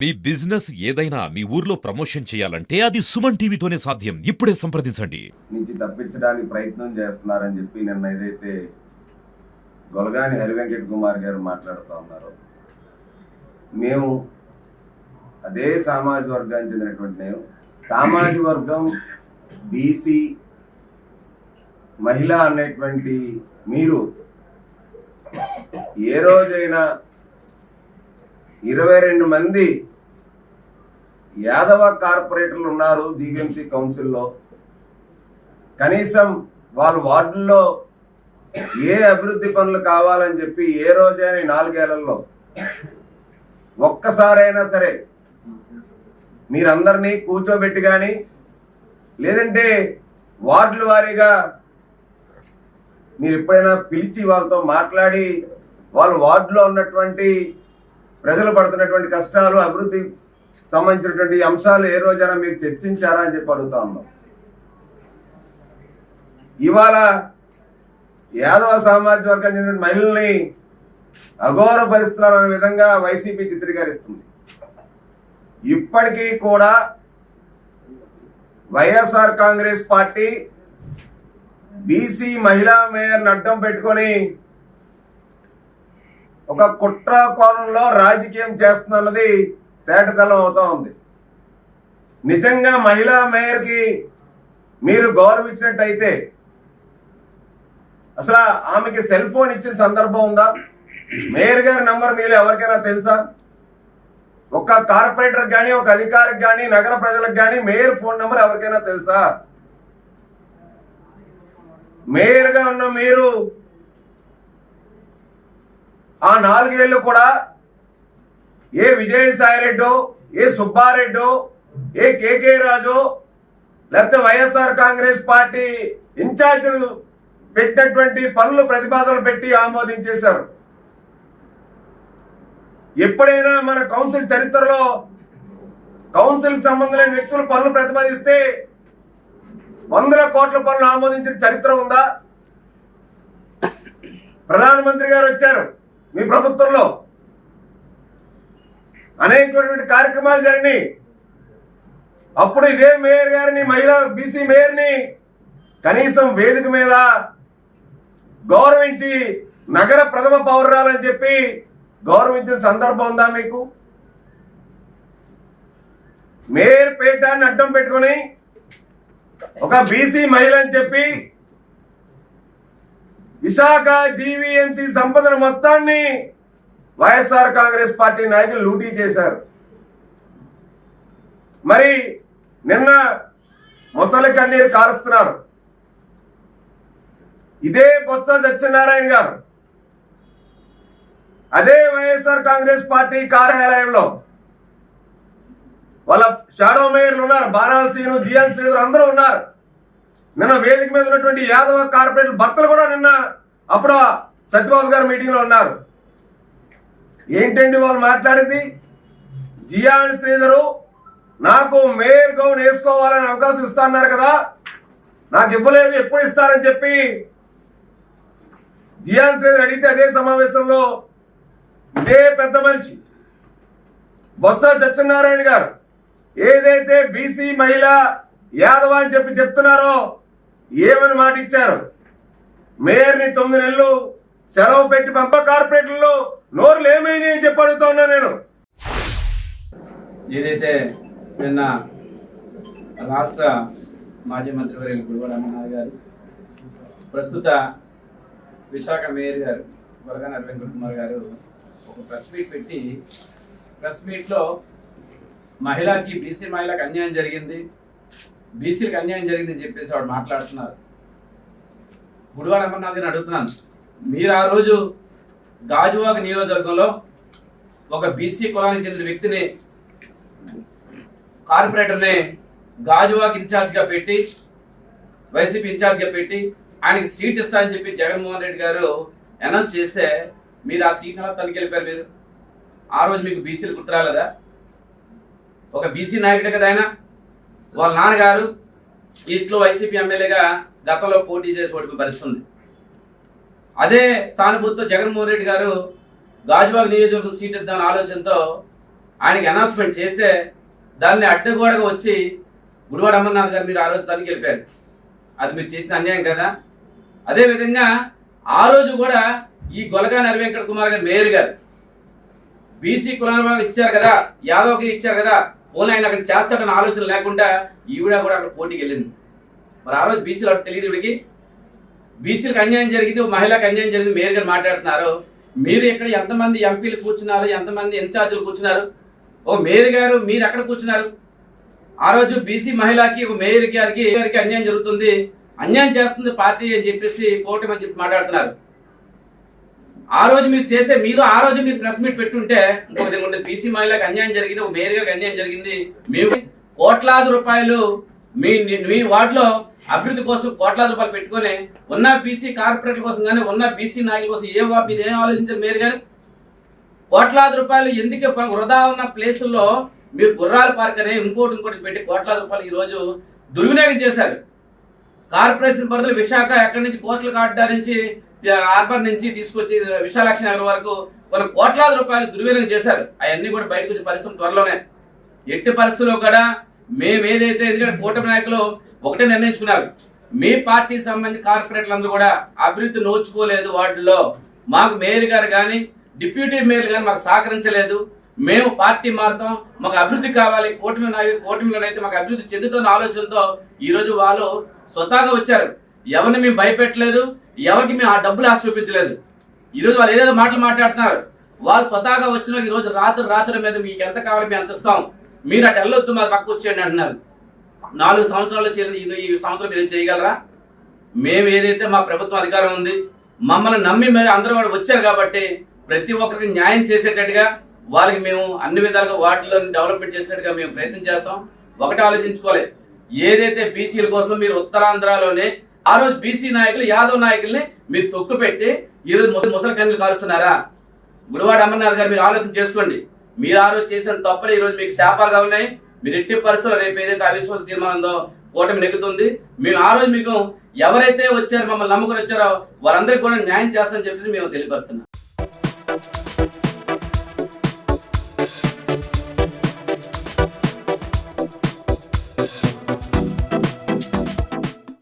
మీ business ఏదైనా మీ ఊర్లో promotion చేయాలంటే అది సుమన్ టీవీతోనే సాధ్యం. ఇప్పుడే సంప్రదించండి. నుంచి తప్పించడానికి ప్రయత్నం చేస్తున్నారని చెప్పి నిన్న ఏదైతే గొలగాని హరివెంకట్ కుమార్ గారు మాట్లాడుతూ ఉన్నారో మేము అదే సామాజిక వర్గానికి చెందినటువంటి నేను సామాజిక వర్గం బీసీ మహిళ అనేటువంటి మీరు ఏ రోజైనా ఇరవై రెండు మంది యాదవ కార్పొరేటర్లు ఉన్నారు జీవీఎంసీ కౌన్సిల్లో. కనీసం వాళ్ళ వార్డుల్లో ఏ అభివృద్ధి పనులు కావాలని చెప్పి ఏ రోజైనా నాలుగేళ్ళలో ఒక్కసారైనా సరే మీరందరినీ కూర్చోబెట్టి కానీ లేదంటే వార్డుల వారీగా మీరు ఎప్పుడైనా పిలిచి వాళ్ళతో మాట్లాడి వాళ్ళ వార్డులో ఉన్నటువంటి ప్రజలు పడుతున్నటువంటి కష్టాలు అభివృద్ధి సంబంధించినటువంటి అంశాలు ఏ రోజైనా మీరు చర్చించారా అని చెప్పి అడుగుతా ఉన్నాం. ఇవాళ యాదవ సామాజిక వర్గం చెందిన మహిళల్ని అఘోరపరుస్తున్నారనే విధంగా వైసీపీ చిత్రీకరిస్తుంది. ఇప్పటికీ కూడా వైఎస్ఆర్ కాంగ్రెస్ పార్టీ బీసీ మహిళా మేయర్ని అడ్డం పెట్టుకొని ఒక కుట్ర కోణంలో రాజకీయం చేస్తున్నది తేటతలం అవుతా ఉంది. నిజంగా మహిళా మేయర్కి మీరు గౌరవించినట్టయితే అసలు ఆమెకి సెల్ ఫోన్ ఇచ్చిన సందర్భం ఉందా? మేయర్ గారి నంబర్ మీరు ఎవరికైనా తెలుసా? ఒక కార్పొరేటర్ కానీ ఒక అధికారికి కానీ నగర ప్రజలకు కానీ మేయర్ ఫోన్ నంబర్ ఎవరికైనా తెలుసా? మేయర్గా ఉన్న మీరు ఆ నాలుగేళ్ళు కూడా ఏ విజయసాయిరెడ్డో ఏ సుబ్బారెడ్డో ఏ కేకే రాజు లేకపోతే వైఎస్ఆర్ కాంగ్రెస్ పార్టీ ఇన్ఛార్జీలు పెట్టినటువంటి పనులు ప్రతిపాదనలు పెట్టి ఆమోదించేశారు. ఎప్పుడైనా మన కౌన్సిల్ చరిత్రలో కౌన్సిల్ సంబంధమైన వ్యక్తులు పనులు ప్రతిపాదిస్తే వందల కోట్ల పనులు ఆమోదించిన చరిత్ర ఉందా? ప్రధానమంత్రి గారు వచ్చారు మీ ప్రభుత్వంలో. అనేకటువంటి కార్యక్రమాలు జరిగినాయి. అప్పుడు ఇదే మేయర్ గారిని మహిళా బీసీ మేయర్ని కనీసం వేదిక మీద గౌరవించి నగర ప్రథమ పౌరురాలని చెప్పి గౌరవించిన సందర్భం ఉందా మీకు? మేయర్ పేటాన్ని అడ్డం పెట్టుకొని ఒక బీసీ మహిళ అని చెప్పి విశాఖ జీవీఎంసీ సంపదను మొత్తాన్ని వైఎస్ఆర్ కాంగ్రెస్ పార్టీ నాయకులు లూటీ చేశారు. మరి నిన్న మొసలి కన్నీరు కారుస్తున్నారు. ఇదే బొత్స సత్యనారాయణ గారు. అదే వైఎస్ఆర్ కాంగ్రెస్ పార్టీ కార్యాలయంలో వాళ్ళ షాడో మేయర్లు ఉన్నారు బాణాల సీను జియాన్ శ్రీధర్ అందరూ ఉన్నారు. నిన్న వేదిక మీద ఉన్నటువంటి యాదవ కార్పొరేట్ భర్తలు కూడా నిన్న అప్పుడు సత్యబాబు గారు మీటింగ్లో ఉన్నారు. ఏంటండి వాళ్ళు మాట్లాడింది? జియాని శ్రీధరు నాకు మేయర్ గౌన్ వేసుకోవాలని అవకాశం ఇస్తాన్నారు కదా. నాకు ఇవ్వలేదు ఎప్పుడు ఇస్తారని చెప్పి జియాన్ శ్రీధర్ అడిగితే అదే సమావేశంలో ఇదే పెద్ద మనిషి బొత్స సత్యనారాయణ గారు ఏదైతే బీసీ మహిళ యాదవ అని చెప్పి చెప్తున్నారో ఏమని మాట ఇచ్చారు? మేయర్ని తొమ్మిది నెలలు సెలవు పెట్టి పంప కార్పొరేటర్లు నోరులు ఏమైనాయి అని చెప్పి అడుగుతా ఉన్నా నేను. ఏదైతే నిన్న రాష్ట్ర మాజీ మంత్రి వర్యులు గుడివాడ అమర్నాథ్ గారు ప్రస్తుత విశాఖ మేయర్ గారు వరగాన అరవింద్ కుమార్ గారు ఒక ప్రెస్ మీట్ పెట్టి ప్రెస్ మీట్లో మహిళకి బీసీ మహిళకు అన్యాయం జరిగింది. బీసీలకు అన్యాయం జరిగిందని చెప్పేసి ఆవిడ మాట్లాడుతున్నారు. గుడివాడ అమర్నాథ్ గారిని అడుగుతున్నాను. మీరు ఆ రోజు గాజువాక నియోజకవర్గంలో ఒక బీసీ కులానికి చెందిన వ్యక్తిని కార్పొరేటర్ని గాజువాక్ ఇన్ఛార్జ్గా పెట్టి వైసీపీ ఇన్ఛార్జ్గా పెట్టి ఆయనకి సీట్ ఇస్తానని చెప్పి జగన్మోహన్ రెడ్డి గారు అనౌన్స్ చేస్తే మీరు ఆ సీట్ అలా తనకి వెళ్ళిపోయారు మీరు? ఆ రోజు మీకు బీసీలు గుర్తురాలేదా? ఒక బీసీ నాయకుడే కదా ఆయన. వాళ్ళ నాన్నగారు ఈస్ట్లో వైసీపీ ఎమ్మెల్యేగా గతంలో పోటీ చేసి ఓడిపోయి పరిస్థితి అదే సానుభూతితో జగన్మోహన్ రెడ్డి గారు గాజువాగ్ నియోజకవర్గం సీట్ ఇద్దామని ఆలోచనతో ఆయనకి అనౌన్స్మెంట్ చేస్తే దాన్ని అడ్డగోడగా వచ్చి గుడివాడ అమర్నాథ్ గారు మీరు ఆ రోజు దానికి వెళ్ళిపోయారు. అది మీరు చేసిన అన్యాయం కదా. అదేవిధంగా ఆ రోజు కూడా ఈ గొలగా నరవెంకట కుమార్ గారు మేయర్ గారు బీసీ కులాల ఇచ్చారు కదా యాదవ్కి ఇచ్చారు కదా పోనీ ఆయన అక్కడ చేస్తాడన్న ఆలోచన లేకుండా ఈవిడ కూడా అక్కడ పోటీకి వెళ్ళింది. మరి ఆ రోజు బీసీలు అక్కడ తెలియదు బీసీలకు అన్యాయం జరిగింది ఒక మహిళకు అన్యాయం జరిగింది మేయర్ గారు మాట్లాడుతున్నారు. మీరు ఇక్కడ ఎంతమంది ఎంపీలు కూర్చున్నారు ఎంతమంది ఇన్ఛార్జీలు కూర్చున్నారు? ఓ మేయర్ గారు మీరు ఎక్కడ కూర్చున్నారు? ఆ రోజు బీసీ మహిళకి ఒక మేయర్ గారికి గారికి అన్యాయం జరుగుతుంది. అన్యాయం చేస్తుంది పార్టీ అని చెప్పేసి కూటమి అని చెప్పి మాట్లాడుతున్నారు. ఆ రోజు మీరు చేసే మీరు ఆ రోజు మీరు ప్రెస్ మీట్ పెట్టుంటే ఇంకొక విధంగా ఉండేది. బీసీ మహిళకి అన్యాయం జరిగింది ఒక మేయర్ గారికి అన్యాయం జరిగింది. మేము కోట్లాది రూపాయలు మీ మీ వార్డులో అభివృద్ధి కోసం కోట్లాది రూపాయలు పెట్టుకొని ఉన్న బీసీ కార్పొరేట్ల కోసం కానీ ఉన్న బీసీ నాయకుల కోసం ఏ వా- మీరు ఏం ఆలోచించారు మీరు కానీ కోట్లాది రూపాయలు ఎందుకు ప- వృధా ఉన్న ప్లేసుల్లో మీరు గుర్రాల పార్క్ అనే ఇంకోటి ఇంకోటి పెట్టి కోట్లాది రూపాయలు ఈ రోజు దుర్వినియోగం చేశారు. కార్పొరేషన్ పరిధిలో విశాఖ ఎక్కడి నుంచి కోట్ల కాడ్డా నుంచి హార్బర్ నుంచి తీసుకొచ్చి విశాలాక్షి నగర్ వరకు కొన్ని కోట్లాది రూపాయలు దుర్వినియోగం చేశారు. అవన్నీ కూడా బయటకు వచ్చే పరిస్థితి త్వరలోనే. ఎట్టి పరిస్థితుల్లో కూడా మేము ఏదైతే ఎందుకంటే కూటమి నాయకులు ఒకటే నిర్ణయించుకున్నారు. మీ పార్టీ సంబంధించి కార్పొరేట్లు అందరూ కూడా అభివృద్ధి నోచుకోలేదు వార్డులో మాకు మేయర్ గారు కానీ డిప్యూటీ మేయర్ గారు మాకు సహకరించలేదు. మేము పార్టీ మారుతాం మాకు అభివృద్ధి కావాలి కూటమి నాయకు కూటమిలోనైతే మాకు అభివృద్ధి చెందుతున్న ఆలోచనతో ఈరోజు వాళ్ళు స్వతహాగా వచ్చారు. ఎవరిని మేము భయపెట్టలేదు ఎవరికి మేము ఆ డబ్బులు ఆశ చూపించలేదు. ఈరోజు వాళ్ళు ఏదేదో మాటలు మాట్లాడుతున్నారు. వాళ్ళు స్వతహాగా వచ్చిన ఈరోజు రాత్రి రాత్రి మీద మీకు ఎంత కావాలి మేము అంత ఇస్తాం. మీరు అటు వెళ్ళొద్దు మా పక్క వచ్చేయండి అంటున్నారు. నాలుగు సంవత్సరాలు చేరింది ఈ- ఈ సంవత్సరం మీరు చేయగలరా? మేము ఏదైతే మా ప్రభుత్వ అధికారం ఉంది మమ్మల్ని నమ్మి మరి అందరూ కూడా వచ్చారు కాబట్టి ప్రతి ఒక్కరికి న్యాయం చేసేటట్టుగా వారికి మేము అన్ని విధాలుగా వాటిలో డెవలప్మెంట్ చేసేట్టుగా మేము ప్రయత్నం చేస్తాం. ఒకటి ఆలోచించుకోవాలి. ఏదైతే బీసీల కోసం మీరు ఉత్తరాంధ్రలోనే ఆ రోజు బీసీ నాయకులు యాదవ్ నాయకుల్ని మీరు తొక్కు పెట్టి ఈ రోజు ముసలి ముసలి కన్నులు కాలుస్తున్నారా? గుడివాడ అమర్నాథ్ గారు మీరు ఆలోచన చేసుకోండి. మీరు ఆ రోజు చేసిన తప్పులు ఈరోజు మీకు శాపాలుగా ఉన్నాయి. మీరు ఎట్టి పరిస్థితుల్లో రేపు ఏదైతే అవిశ్వాస తీర్మానం ఉందో కూటమి నెగ్గుతుంది. మేము ఆ రోజు మీకు ఎవరైతే వచ్చారో మమ్మల్ని నమ్ముకొని వచ్చారో వారందరికీ కూడా న్యాయం చేస్తామని చెప్పేసి మేము తెలియపరుస్తున్నాం.